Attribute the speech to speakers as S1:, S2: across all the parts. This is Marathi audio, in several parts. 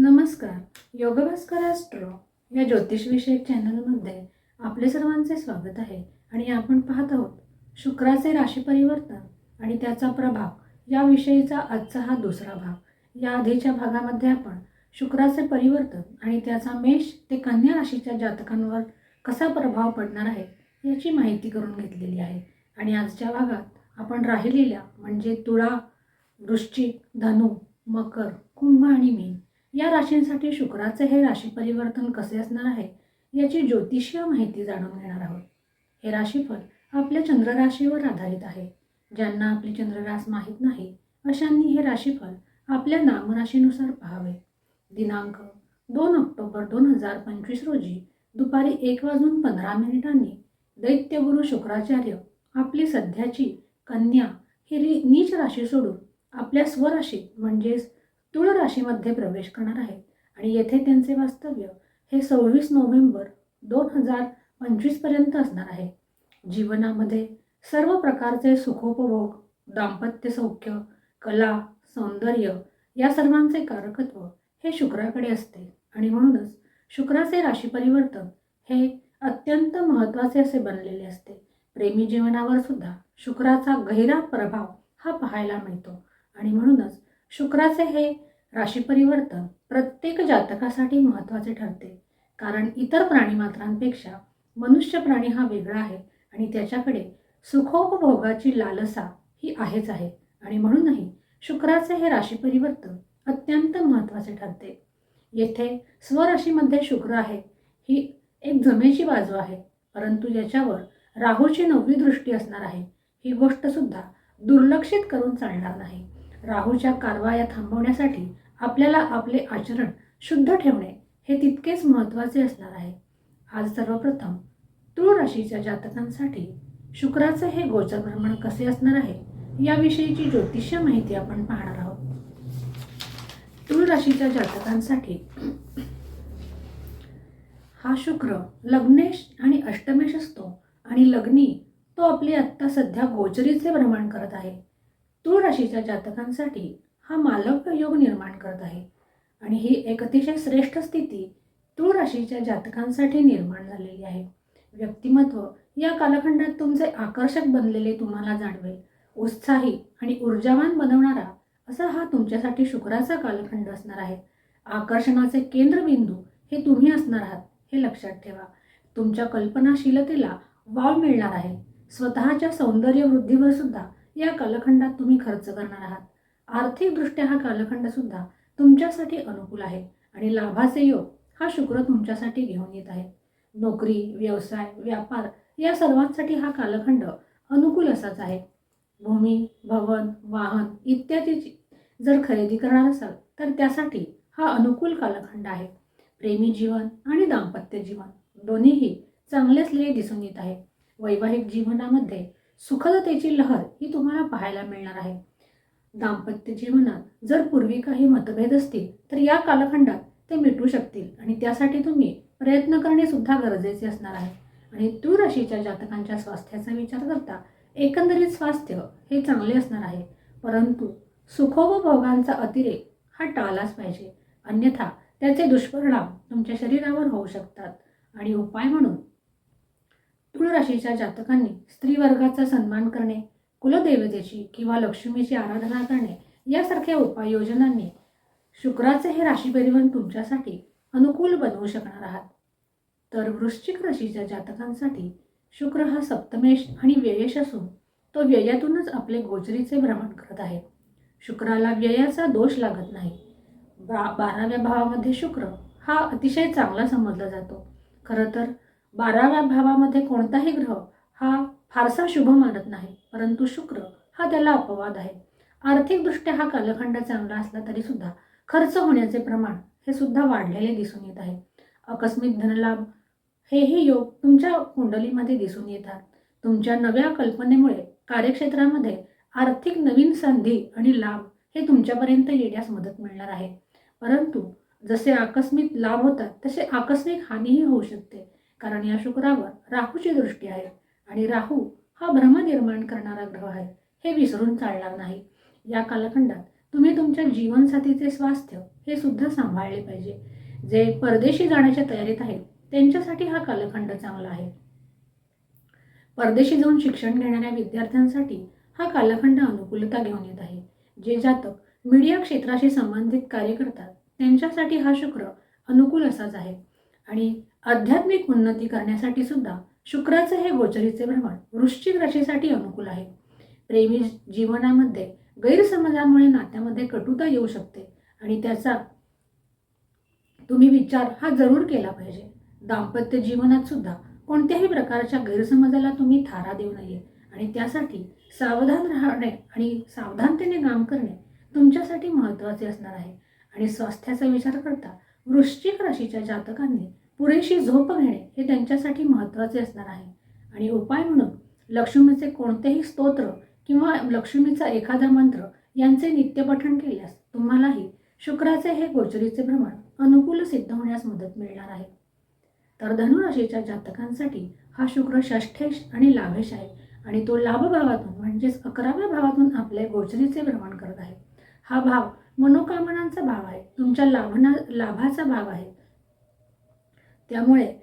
S1: नमस्कार. योगभास्कर ॲस्ट्रो या ज्योतिषविषयक चॅनलमध्ये आपले सर्वांचे स्वागत आहे आणि आपण पाहत आहोत शुक्राचे राशी परिवर्तन आणि त्याचा प्रभाव याविषयीचा आजचा हा दुसरा भाग. या आधीच्या भागामध्ये आपण शुक्राचे परिवर्तन आणि त्याचा मेष ते कन्या राशीच्या जातकांवर कसा प्रभाव पडणार आहे याची माहिती करून घेतलेली आहे. आणि आजच्या भागात आपण राहिलेल्या म्हणजे तुळा वृश्चिक धनु मकर कुंभ आणि मीन या राशींसाठी शुक्राचे हे राशी परिवर्तन कसे असणार आहे याची ज्योतिषीय माहिती जाणून घेणार आहोत. हे राशीफल आपल्या चंद्रराशीवर आधारित आहे. ज्यांना आपली चंद्ररास माहीत नाही अशांनी हे राशीफल आपल्या नामराशीनुसार पाहावे. दिनांक दोन ऑक्टोबर दोन हजार पंचवीस रोजी दुपारी एक वाजून पंधरा मिनिटांनी दैत्यगुरु शुक्राचार्य आपली सध्याची कन्या हिरी नीच राशी सोडून आपल्या स्वराशीत म्हणजेच तुळ राशीमध्ये प्रवेश करणार आहेत. आणि येथे त्यांचे वास्तव्य हे सव्वीस नोव्हेंबर दोन हजार पंचवीसपर्यंत असणार आहे. जीवनामध्ये सर्व प्रकारचे सुखोपभोग दाम्पत्य सौख्य कला सौंदर्य या सर्वांचे कारकत्व हे शुक्राकडे असते. आणि म्हणूनच शुक्राचे राशी परिवर्तन हे अत्यंत महत्त्वाचे असे बनलेले असते. प्रेमी जीवनावर सुद्धा शुक्राचा गहिरा प्रभाव हा पाहायला मिळतो. आणि म्हणूनच शुक्राचे हे राशी परिवर्तन प्रत्येक जातकासाठी महत्त्वाचे ठरते. कारण इतर प्राणीमात्रांपेक्षा मनुष्य प्राणी हा वेगळा आहे आणि त्याच्याकडे सुखोपभोगाची लालसा ही आहेच आहे. आणि म्हणूनही शुक्राचे हे राशी परिवर्तन अत्यंत महत्त्वाचे ठरते. येथे स्वराशीमध्ये शुक्र आहे ही एक जमेची बाजू आहे परंतु याच्यावर राहूची नववी दृष्टी असणार आहे. ही गोष्टसुद्धा दुर्लक्षित करून चालणार नाही. राहूच्या कारवाया थांबवण्यासाठी आपल्याला आपले आचरण शुद्ध ठेवणे हे तितकेच महत्त्वाचे असणार आहे. आज सर्वप्रथम तुळ राशीच्या जातकांसाठी शुक्राचे हे गोचर भ्रमण कसे असणार आहे याविषयीची ज्योतिष्य माहिती आपण पाहणार आहोत. तुळ राशीच्या जातकांसाठी हा शुक्र लग्नेश आणि अष्टमेश असतो आणि लग्नी तो आपले आत्ता सध्या गोचरीचे भ्रमण करत आहे. तुळ राशीच्या जातकांसाठी हा मालव्य योग निर्माण करत आहे. आणि ही एक अतिशय श्रेष्ठ स्थिती तुळ राशीच्या जातकांसाठी निर्माण झालेली आहे. व्यक्तिमत्व या कालखंडात तुमचे आकर्षक बनलेले तुम्हाला जाणवेल. उत्साही आणि ऊर्जावान बनवणारा असा हा तुमच्यासाठी शुक्राचा कालखंड असणार आहे. आकर्षणाचे केंद्रबिंदू हे तुम्ही असणार आहात हे लक्षात ठेवा. तुमच्या कल्पनाशीलतेला वाव मिळणार आहे. स्वतःच्या सौंदर्यवृद्धीवर सुद्धा या कालखंडात तुम्ही खर्च करणार आहात. आर्थिकदृष्ट्या हा कालखंड सुद्धा तुमच्यासाठी अनुकूल आहे आणि लाभाचे योग हा शुक्र तुमच्यासाठी घेऊन येत आहे. नोकरी व्यवसाय व्यापार या सर्वांसाठी हा कालखंड अनुकूल असाच आहे. भूमी भवन वाहन इत्यादीची जर खरेदी करणार असाल तर त्यासाठी हा अनुकूल कालखंड आहे. प्रेमी जीवन आणि दाम्पत्य जीवन दोन्हीही चांगले असलेले दिसून येत आहे. वैवाहिक जीवनामध्ये सुखदतेची लहर ही तुम्हाला पाहायला मिळणार आहे. दाम्पत्य जीवनात जर पूर्वी काही मतभेद असतील तर या कालखंडात ते मिटू शकतील आणि त्यासाठी तुम्ही प्रयत्न करणे सुद्धा गरजेचे असणार आहे. आणि तू राशीच्या जातकांच्या स्वास्थ्याचा विचार करता एकंदरीत स्वास्थ्य हे चांगले असणार आहे. परंतु सुखोपभोगांचा अतिरेक हा टाळलाच पाहिजे. अन्यथा त्याचे दुष्परिणाम तुमच्या शरीरावर होऊ शकतात. आणि उपाय म्हणून तुळ राशीच्या जातकांनी स्त्री वर्गाचा सन्मान करणे कुलदेवतेची किंवा लक्ष्मीची आराधना करणे यासारख्या उपाययोजनांनी शुक्राचे हे राशी परिवहन तुमच्यासाठी अनुकूल बनवू शकणार आहात. तर वृश्चिक राशीच्या जातकांसाठी शुक्र हा सप्तमेश आणि व्ययश असून तो व्ययातूनच आपले गोचरीचे भ्रमण करत आहे. शुक्राला व्ययाचा दोष लागत नाही. बा बाराव्या भावामध्ये शुक्र हा अतिशय चांगला समजला जातो. खरं तर बाराव्या भावामध्ये कोणताही ग्रह हा फारसा शुभ मानत नाही परंतु शुक्र हा त्याला अपवाद आहे. आर्थिकदृष्ट्या हा कालखंड चांगला असला तरी सुद्धा खर्च होण्याचे प्रमाण हे सुद्धा वाढलेले दिसून येत आहे. आकस्मिक धनलाभ हेही योग तुमच्या कुंडलीमध्ये दिसून येतात. तुमच्या नव्या कल्पनेमुळे कार्यक्षेत्रामध्ये आर्थिक नवीन संधी आणि लाभ हे तुमच्यापर्यंत येण्यास मदत मिळणार आहे. परंतु जसे आकस्मिक लाभ होतात तसे आकस्मिक हानीही होऊ शकते. कारण या शुक्रावर राहूची दृष्टी आहे आणि राहू हा भ्रम निर्माण करणारा ग्रह आहे. हे विसरून चालणार नाही. या कालखंडात तुम्ही तुमच्या जीवनसाथीचे स्वास्थ्य हे सुद्धा सांभाळले पाहिजे. जे परदेशी जाण्याच्या तयारीत आहेत त्यांच्यासाठी हा कालखंड चांगला आहे. परदेशी जाऊन शिक्षण घेणाऱ्या विद्यार्थ्यांसाठी हा कालखंड अनुकूलता घेऊन येत आहे. जे जातक मीडिया क्षेत्राशी संबंधित कार्य करतात त्यांच्यासाठी हा शुक्र अनुकूल असाच आहे. आणि आध्यात्मिक उन्नती करण्यासाठी सुद्धा शुक्राचे हे गोचरीचे भ्रमण वृश्चिक राशीसाठी अनुकूल आहे. प्रेमी जीवनामध्ये गैरसमजामुळे नात्यामध्ये कटुता येऊ शकते आणि त्याचा तुम्ही विचार हा जरूर केला पाहिजे. दाम्पत्य जीवनात सुद्धा कोणत्याही प्रकारच्या गैरसमजाला तुम्ही थारा देऊ नये आणि त्यासाठी सावधान राहणे आणि सावधानतेने काम करणे तुमच्यासाठी महत्त्वाचे असणार आहे. आणि स्वास्थ्याचा विचार करता वृश्चिक राशीच्या जातकांनी पुरेशी झोप घेणे हे त्यांच्यासाठी महत्त्वाचे असणार आहे. आणि उपाय म्हणून लक्ष्मीचे कोणतेही स्तोत्र किंवा लक्ष्मीचा एखादा मंत्र यांचे नित्यपठण केल्यास तुम्हालाही शुक्राचे हे गोचरीचे भ्रमण अनुकूल सिद्ध होण्यास मदत मिळणार आहे. तर धनुराशीच्या जातकांसाठी हा शुक्र षष्ठेश आणि लाभेश आहे आणि तो लाभभावातून म्हणजेच अकराव्या भावातून आपले गोचरीचे भ्रमण करत आहे. हा भाव मनोकामनांचा भाव आहे. तुमच्या लाभना लाभाचा भाव आहे. त्यामुळे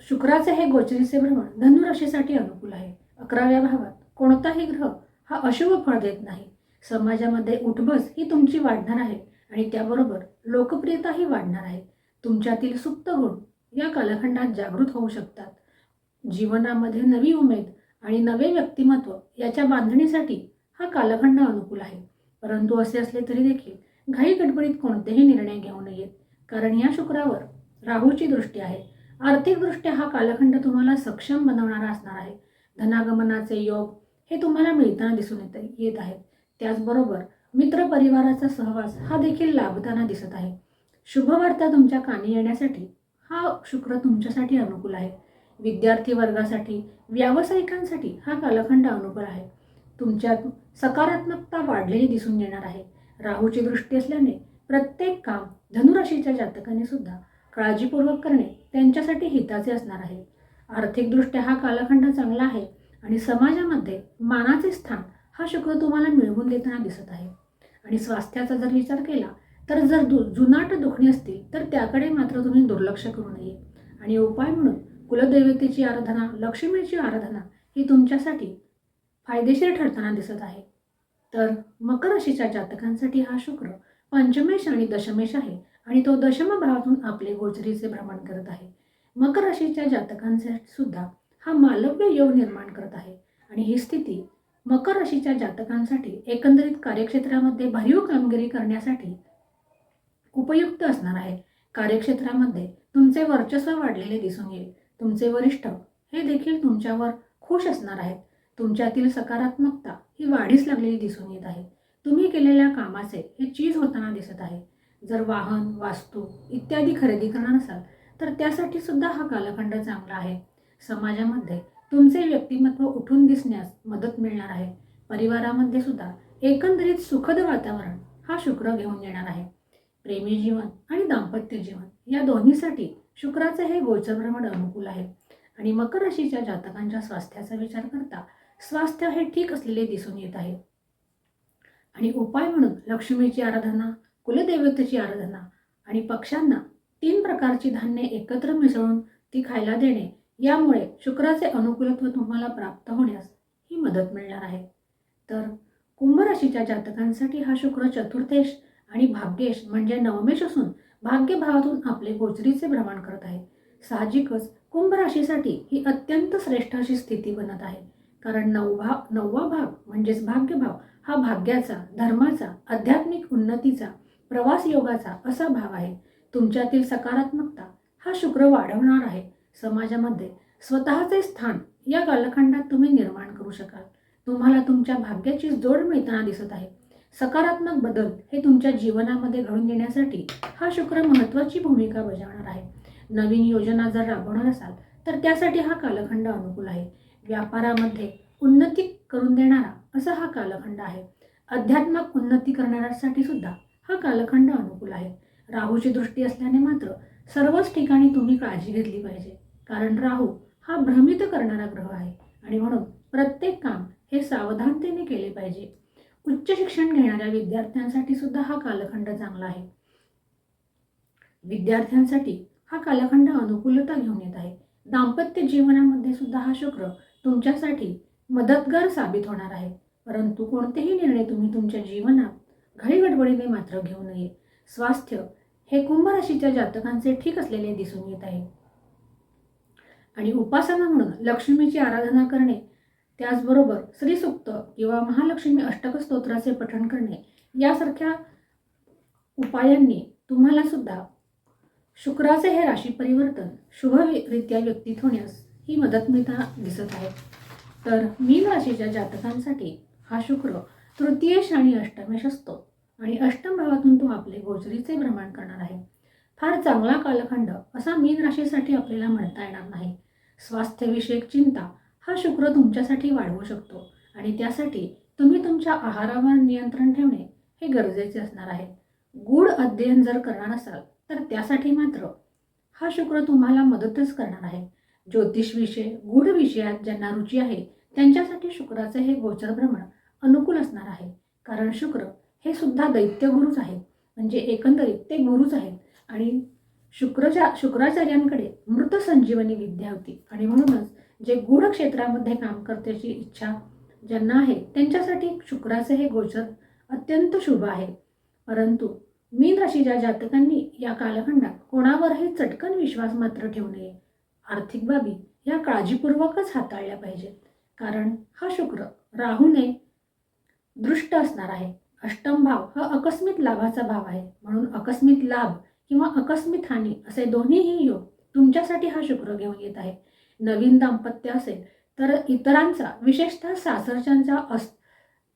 S1: शुक्राचे हे गोचरीचे भ्रमण धनुराशीसाठी अनुकूल आहे. अकराव्या भावात कोणताही ग्रह हा अशुभ फळ देत नाही. समाजामध्ये उठबस ही तुमची वाढणार आहे आणि त्याबरोबर लोकप्रियताही वाढणार आहे. तुमच्यातील सुप्त गुण या कालखंडात जागृत होऊ शकतात. जीवनामध्ये नवी उमेद आणि नवे व्यक्तिमत्व याच्या बांधणीसाठी हा कालखंड अनुकूल आहे. परंतु असे असले तरी देखील घाई गडबडीत कोणतेही निर्णय घेऊ नयेत. कारण या शुक्रावर राहूची दृष्टी आहे. आर्थिकदृष्ट्या हा कालखंड तुम्हाला सक्षम बनवणारा असणार आहे. धनागमनाचे योग हे तुम्हाला मिळताना दिसून येत येत आहेत. त्याचबरोबर मित्र परिवाराचा सहवास हा देखील लाभताना दिसत आहे. शुभवार्ता तुमच्या कानी येण्यासाठी हा शुक्र तुमच्यासाठी अनुकूल आहे. विद्यार्थी वर्गासाठी व्यावसायिकांसाठी हा कालखंड अनुकूल आहे. तुमच्यात सकारात्मकता वाढलेली दिसून येणार आहे. राहूची दृष्टी असल्याने प्रत्येक काम धनुराशीच्या जातकाने सुद्धा काळजीपूर्वक करणे त्यांच्यासाठी हिताचे असणार आहे. आर्थिकदृष्ट्या हा कालखंड चांगला आहे आणि समाजामध्ये मानाचे स्थान हा शुक्र तुम्हाला मिळवून देताना दिसत आहे. आणि स्वास्थ्याचा जर विचार केला तर जर दु जुनाट दुखणी असतील तर त्याकडे मात्र तुम्ही दुर्लक्ष करू नये. आणि उपाय म्हणून कुलदैवतेची आराधना लक्ष्मीची आराधना ही तुमच्यासाठी फायदेशीर ठरताना दिसत आहे. तर मकर राशीच्या जातकांसाठी हा शुक्र पंचमेश आणि दशमेश आहे. आणि तो दशम भावातून आपले गोचरीचे भ्रमण करत आहे. मकर राशीच्या जातकांसाठी सुद्धा हा मालव्य योग निर्माण करत आहे. आणि ही स्थिती मकर राशीच्या जातकांसाठी एकंदरीत कार्यक्षेत्रामध्ये भरीव कामगिरी करण्यासाठी उपयुक्त असणार आहे. कार्यक्षेत्रामध्ये तुमचे वर्चस्व वाढलेले दिसून येईल. तुमचे वरिष्ठ हे देखील तुमच्यावर खुश असणार आहेत. तुमच्यातील सकारात्मकता ही वाढीस लागलेली दिसून येत आहे. तुम्ही केलेल्या कामाचे हे चीज होताना दिसत आहे. जर वाहन वास्तू इत्यादी खरेदी करणार असाल तर त्यासाठी सुद्धा हा कालखंड चांगला आहे. समाजामध्ये तुमचे व्यक्तिमत्व उठून दिसण्यास मदत मिळणार आहे. परिवारामध्ये सुद्धा एकंदरीत सुखद वातावरण हा शुक्र घेऊन येणार आहे. प्रेमी जीवन आणि दाम्पत्य जीवन या दोन्हीसाठी शुक्राचे हे गोचर भ्रमण अनुकूल आहे. आणि मकर राशीच्या जातकांच्या स्वास्थ्याचा विचार करता स्वास्थ्य हे ठीक असलेले दिसून येत आहे. आणि उपाय म्हणून लक्ष्मीची आराधना कुलदेवतेची आराधना आणि पक्ष्यांना तीन प्रकारची धान्ये एकत्र मिसळून ती खायला देणे यामुळे शुक्राचे अनुकूलत्व तुम्हाला प्राप्त होण्यास ही मदत मिळणार आहे. तर कुंभ राशीच्या जातकांसाठी हा शुक्र चतुर्थेश आणि भाग्येश म्हणजे नवमेश असून भाग्यभावातून आपले गोचरीचे भ्रमण करत आहे. साहजिकच कुंभ राशीसाठी ही अत्यंत श्रेष्ठ अशी स्थिती बनत आहे. कारण नवभा नववा भाग म्हणजेच भाग्यभाव हा भाग्याचा धर्माचा आध्यात्मिक उन्नतीचा प्रवास योगाचा असा भाव आहे. तुमच्यातील सकारात्मकता हा शुक्र वाढवणार आहे. समाजामध्ये स्वतःचे स्थान या कालखंडात तुम्ही निर्माण करू शकाल. तुम्हाला तुमच्या भाग्याची जोड मिळताना दिसत आहे. सकारात्मक बदल हे तुमच्या जीवनामध्ये घडून येण्यासाठी हा शुक्र महत्त्वाची भूमिका बजावणार आहे. नवीन योजना जर राबवणार असाल तर त्यासाठी हा कालखंड अनुकूल आहे. व्यापारामध्ये उन्नती करून देणारा असा हा कालखंड आहे. अध्यात्मक उन्नती करण्यासाठी सुद्धा हा कालखंड अनुकूल आहे. राहूची दृष्टी असल्याने मात्र सर्वच ठिकाणी तुम्ही काळजी घेतली पाहिजे. कारण राहू हा भ्रमित करणारा ग्रह आहे आणि म्हणून प्रत्येक काम हे सावधानतेने केले पाहिजे. उच्च शिक्षण घेणाऱ्या विद्यार्थ्यांसाठी सुद्धा हा कालखंड चांगला आहे. विद्यार्थ्यांसाठी हा कालखंड अनुकूलता घेऊन येत आहे. दाम्पत्य जीवनामध्ये सुद्धा हा शुक्र तुमच्यासाठी मदतगार साबित होणार आहे. परंतु कोणतेही निर्णय तुम्ही तुमच्या जीवनात घाईगडबडीने मात्र घेऊ नये. स्वास्थ्य हे कुंभ राशीच्या जातकांचे ठीक असलेले दिसून येत आहे. आणि उपासना म्हणून लक्ष्मीची आराधना करणे त्याचबरोबर श्रीसुक्त किंवा महालक्ष्मी अष्टक स्तोत्राचे पठण करणे यासारख्या उपायांनी तुम्हाला सुद्धा शुक्राचे हे राशी परिवर्तन शुभरित्या व्यक्तीत होण्यास ही मदत मिळता दिसत आहे. तर मीन राशीच्या जातकांसाठी हा शुक्र तृतीय आणि अष्टमेश असतो आणि अष्टम भावातून तो आपले गोचरीचे भ्रमण करणार आहे. फार चांगला कालखंड असा मीन राशीसाठी आपल्याला म्हणता येणार नाही. स्वास्थ्यविषयक चिंता हा शुक्र तुमच्यासाठी वाढवू शकतो आणि त्यासाठी तुम्ही तुमच्या आहारावर नियंत्रण ठेवणे हे गरजेचे असणार आहे. गूढ अध्ययन जर करणार असाल तर त्यासाठी मात्र हा शुक्र तुम्हाला मदतच करणार आहे. ज्योतिष विषय गूढ विषयात ज्यांना रुची आहे त्यांच्यासाठी शुक्राचे हे गोचर भ्रमण अनुकूल कारण शुक्र हे सुद्धा दैत्य गुरुच आहेत. म्हणजे एकंदरीत ते गुरुच आहेत. आणि शुक्रच्या शुक्राचार्यांकडे मृत संजीवनी विद्या होती. आणि म्हणूनच जे गूढ क्षेत्रामध्ये काम करण्याची इच्छा ज्यांना आहे त्यांच्यासाठी शुक्राचे हे गोचर अत्यंत शुभ आहे. परंतु मीन राशीच्या जातकांनी या कालखंडात कोणावरही चटकन विश्वास मात्र ठेवू नये. आर्थिक बाबी या काळजीपूर्वकच हाताळल्या पाहिजेत. कारण हा शुक्र राहूने दृष्ट असणार आहे. अष्टम भाव हा अकस्मित लाभाचा भाव आहे. म्हणून अकस्मित लाभ किंवा अकस्मित हानी असे दोन्हीही योग तुमच्यासाठी हा शुक्र घेऊन येत आहे. नवीन दाम्पत्य असेल तर इतरांचा विशेषतः सासरच्यांचा हस्त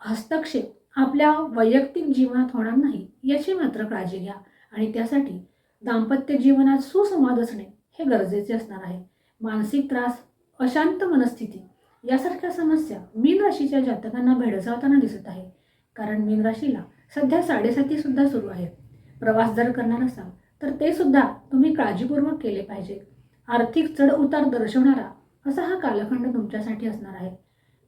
S1: हस्तक्षेप आपल्या वैयक्तिक जीवनात होणार नाही याची मात्र काळजी घ्या. आणि त्यासाठी दाम्पत्य जीवनात सुसंवाद असणे हे गरजेचे असणार आहे. मानसिक त्रास अशांत मनस्थिती यासारख्या समस्या मीन राशीच्या जातकांना भेडसावताना दिसत आहे. कारण मीन राशीला सध्या साडेसाती सुद्धा सुरू आहे प्रवास जर करणार असाल तर ते सुद्धा तुम्ही काळजीपूर्वक केले पाहिजे. आर्थिक चढ उतार दर्शवणारा असा हा कालखंड तुमच्यासाठी असणार आहे.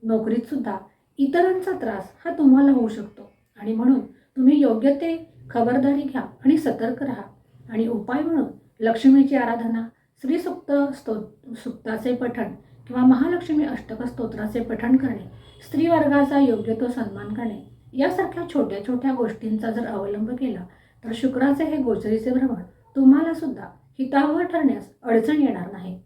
S1: नोकरीत सुद्धा इतरांचा त्रास हा तुम्हाला होऊ शकतो. आणि म्हणून तुम्ही योग्य ते खबरदारी घ्या आणि सतर्क राहा. आणि उपाय म्हणून लक्ष्मीची आराधना श्रीसुक्त स्तो सुक्ताचे पठण किंवा महालक्ष्मी अष्टक स्तोत्राचे पठण करणे स्त्रीवर्गाचा योग्य तो सन्मान करणे यासारख्या छोट्या छोट्या गोष्टींचा जर अवलंब केला तर शुक्राचे हे गोचरीचे भ्रमण तुम्हाला सुद्धा हितावह ठरण्यास अडचण येणार नाही.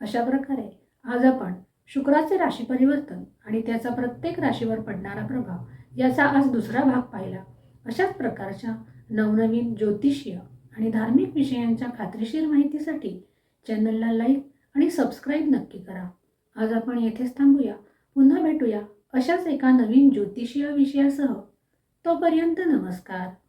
S1: अशा प्रकारे आज आपण शुक्राचे राशी परिवर्तन आणि त्याचा प्रत्येक राशीवर पडणारा प्रभाव याचा आज दुसरा भाग पाहिला. अशाच प्रकारच्या नवनवीन ज्योतिषीय आणि धार्मिक विषयांच्या खात्रीशीर माहितीसाठी चॅनलला लाईक आणि सबस्क्राईब नक्की करा. आज आपण येथेच थांबूया. पुन्हा भेटूया अशाच एका नवीन ज्योतिषीय विषयासह. तोपर्यंत नमस्कार.